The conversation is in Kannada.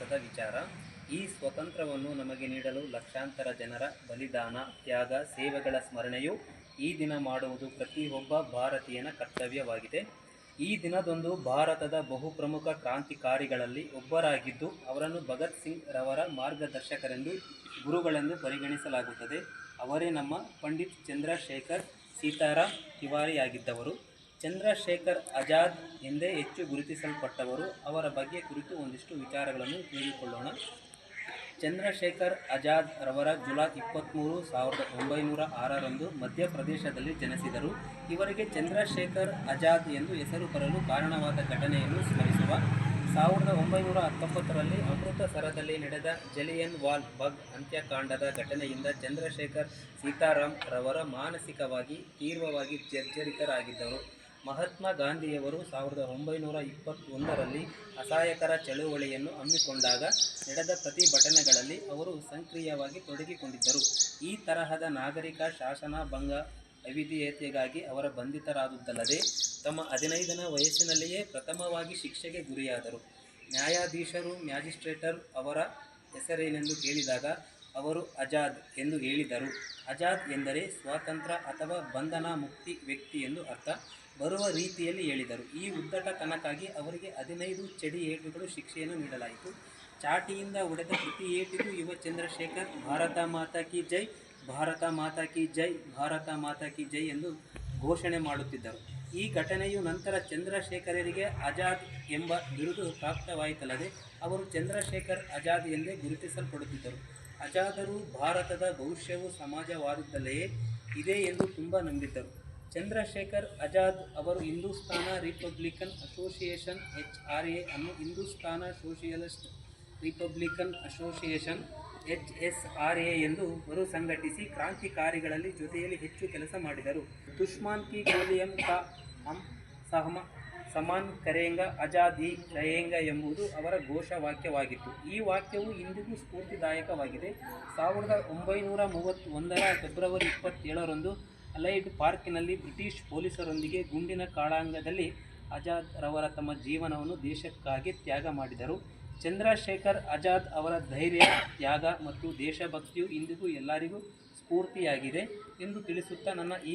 ಸಂತಸದ ವಿಚಾರ. ಈ ಸ್ವತಂತ್ರವನ್ನು ನಮಗೆ ನೀಡಲು ಲಕ್ಷಾಂತರ ಜನರ ಬಲಿದಾನ, ತ್ಯಾಗ, ಸೇವೆಗಳ ಸ್ಮರಣೆಯು ಈ ದಿನ ಮಾಡುವುದು ಪ್ರತಿಯೊಬ್ಬ ಭಾರತೀಯನ ಕರ್ತವ್ಯವಾಗಿದೆ. ಈ ದಿನದಂದು ಭಾರತದ ಬಹುಪ್ರಮುಖ ಕ್ರಾಂತಿಕಾರಿಗಳಲ್ಲಿ ಒಬ್ಬರಾಗಿದ್ದು, ಅವರನ್ನು ಭಗತ್ ಸಿಂಗ್ ರವರ ಮಾರ್ಗದರ್ಶಕರೆಂದು ಗುರುಗಳೆಂದು ಪರಿಗಣಿಸಲಾಗುತ್ತದೆ. ಅವರೇ ನಮ್ಮ ಪಂಡಿತ್ ಚಂದ್ರಶೇಖರ್ ಸೀತಾರಾಮ್ ತಿವಾರಿಯಾಗಿದ್ದವರು. ಚಂದ್ರಶೇಖರ್ ಆಜಾದ್ ಎಂದೇ ಹೆಚ್ಚು ಗುರುತಿಸಲ್ಪಟ್ಟವರು. ಅವರ ಬಗ್ಗೆ ಕುರಿತು ಒಂದಿಷ್ಟು ವಿಚಾರಗಳನ್ನು ತಿಳಿದುಕೊಳ್ಳೋಣ. ಚಂದ್ರಶೇಖರ್ ಆಜಾದ್ ರವರ ಜುಲೈ ಇಪ್ಪತ್ತ್ಮೂರು ಸಾವಿರದ ಒಂಬೈನೂರ ಆರರಂದು ಮಧ್ಯಪ್ರದೇಶದಲ್ಲಿ ಜನಿಸಿದರು. ಇವರಿಗೆ ಚಂದ್ರಶೇಖರ್ ಆಜಾದ್ ಎಂದು ಹೆಸರು ಬರಲು ಕಾರಣವಾದ ಘಟನೆಯನ್ನು ಸ್ಮರಿಸುವ. ಸಾವಿರದ ಒಂಬೈನೂರ ಹತ್ತೊಂಬತ್ತರಲ್ಲಿ ಅಮೃತಸರದಲ್ಲಿ ನಡೆದ ಜಲಿಯನ್ ವಾಲ್ ಬಗ್ ಅಂತ್ಯಕಾಂಡದ ಘಟನೆಯಿಂದ ಚಂದ್ರಶೇಖರ್ ಸೀತಾರಾಮ್ ರವರ ಮಾನಸಿಕವಾಗಿ ತೀವ್ರವಾಗಿ ಜರ್ಜರಿತರಾಗಿದ್ದರು. ಮಹಾತ್ಮ ಗಾಂಧಿಯವರು ಸಾವಿರದ ಒಂಬೈನೂರ ಇಪ್ಪತ್ತೊಂದರಲ್ಲಿ ಅಸಹಾಯಕರ ಚಳುವಳಿಯನ್ನು ಹಮ್ಮಿಕೊಂಡಾಗ ನಡೆದ ಪ್ರತಿಭಟನೆಗಳಲ್ಲಿ ಅವರು ಸಕ್ರಿಯವಾಗಿ ತೊಡಗಿಕೊಂಡಿದ್ದರು. ಈ ತರಹದ ನಾಗರಿಕ ಶಾಸನ ಭಂಗ ಅವಿಧೇಯತೆಗಾಗಿ ಅವರ ಬಂಧಿತರಾದುದಲ್ಲದೆ ತಮ್ಮ ಹದಿನೈದನೇ ವಯಸ್ಸಿನಲ್ಲಿಯೇ ಪ್ರಥಮವಾಗಿ ಶಿಕ್ಷೆಗೆ ಗುರಿಯಾದರು. ನ್ಯಾಯಾಧೀಶರು ಮ್ಯಾಜಿಸ್ಟ್ರೇಟರ್ ಅವರ ಹೆಸರೇನೆಂದು ಕೇಳಿದಾಗ ಅವರು ಆಜಾದ್ ಎಂದು ಹೇಳಿದರು. ಆಜಾದ್ ಎಂದರೆ ಸ್ವಾತಂತ್ರ್ಯ ಅಥವಾ ಬಂಧನ ಮುಕ್ತಿ ವ್ಯಕ್ತಿ ಎಂದು ಅರ್ಥ. ಬರುವ ರೀತಿಯಲ್ಲಿ ಹೇಳಿದರು. ಈ ಉದ್ದಟತನಕ್ಕಾಗಿ ಅವರಿಗೆ ಹದಿನೈದು ಚಡಿ ಏಟುಗಳು ಶಿಕ್ಷೆಯನ್ನು ನೀಡಲಾಯಿತು. ಚಾಟಿಯಿಂದ ಹೊಡೆದ ಪ್ರತಿ ಏಟಿಗೂ ಯುವ ಚಂದ್ರಶೇಖರ್, ಭಾರತ ಮಾತಾ ಕಿ ಜೈ, ಭಾರತ ಮಾತಾ ಕಿ ಜೈ, ಭಾರತ ಮಾತಾ ಕಿ ಜೈ ಎಂದು ಘೋಷಣೆ ಮಾಡುತ್ತಿದ್ದರು. ಈ ಘಟನೆಯು ನಂತರ ಚಂದ್ರಶೇಖರರಿಗೆ ಆಜಾದ್ ಎಂಬ ಬಿರುದು ಪ್ರಾಪ್ತವಾಯಿತಲ್ಲದೆ, ಅವರು ಚಂದ್ರಶೇಖರ್ ಆಜಾದ್ ಎಂದೇ ಗುರುತಿಸಲ್ಪಡುತ್ತಿದ್ದರು. ಆಜಾದರು ಭಾರತದ ಭವಿಷ್ಯವು ಸಮಾಜವಾದದಲ್ಲೇ ಇದೆ ಎಂದು ತುಂಬ ನಂಬಿದ್ದರು. ಚಂದ್ರಶೇಖರ್ ಆಜಾದ್ ಅವರು Hindustan republican association H R A ಅನ್ನು Hindustan socialist republican association H S R A ಎಂದು ಮರು ಸಂಘಟಿಸಿ ಕ್ರಾಂತಿಕಾರಿಗಳಲ್ಲಿ ಜೊತೆಯಲ್ಲಿ ಹೆಚ್ಚು ಕೆಲಸ ಮಾಡಿದರು. ಸುಷ್ಮಾನ್ ಕಿ ಗೋಲಿಯಂ ಕಾ ಹಮ್ ಸಹಮ ಸಮಾನ್ ಕರೆಯಂಗ ಅಜಾದಿ ರಯೇಂಗ ಎಂಬುದು ಅವರ ಘೋಷವಾಕ್ಯವಾಗಿತ್ತು. ಈ ವಾಕ್ಯವು ಇಂದಿಗೂ ಸ್ಫೂರ್ತಿದಾಯಕವಾಗಿದೆ. ಸಾವಿರದ ಒಂಬೈನೂರ ಮೂವತ್ತೊಂದರ ಫೆಬ್ರವರಿ ಇಪ್ಪತ್ತೇಳರಂದು ಅಲೈಡ್ ಪಾರ್ಕಿನಲ್ಲಿ ಬ್ರಿಟಿಷ್ ಪೊಲೀಸರೊಂದಿಗೆ ಗುಂಡಿನ ಕಾಳಾಂಗದಲ್ಲಿ ಆಜಾದ್ ರವರ ತಮ್ಮ ಜೀವನವನ್ನು ದೇಶಕ್ಕಾಗಿ ತ್ಯಾಗ ಮಾಡಿದರು. ಚಂದ್ರಶೇಖರ್ ಆಜಾದ್ ಅವರ ಧೈರ್ಯ, ತ್ಯಾಗ ಮತ್ತು ದೇಶಭಕ್ತಿಯು ಇಂದಿಗೂ ಎಲ್ಲರಿಗೂ ಸ್ಫೂರ್ತಿಯಾಗಿದೆ ಎಂದು ತಿಳಿಸುತ್ತಾ ನನ್ನ ಈ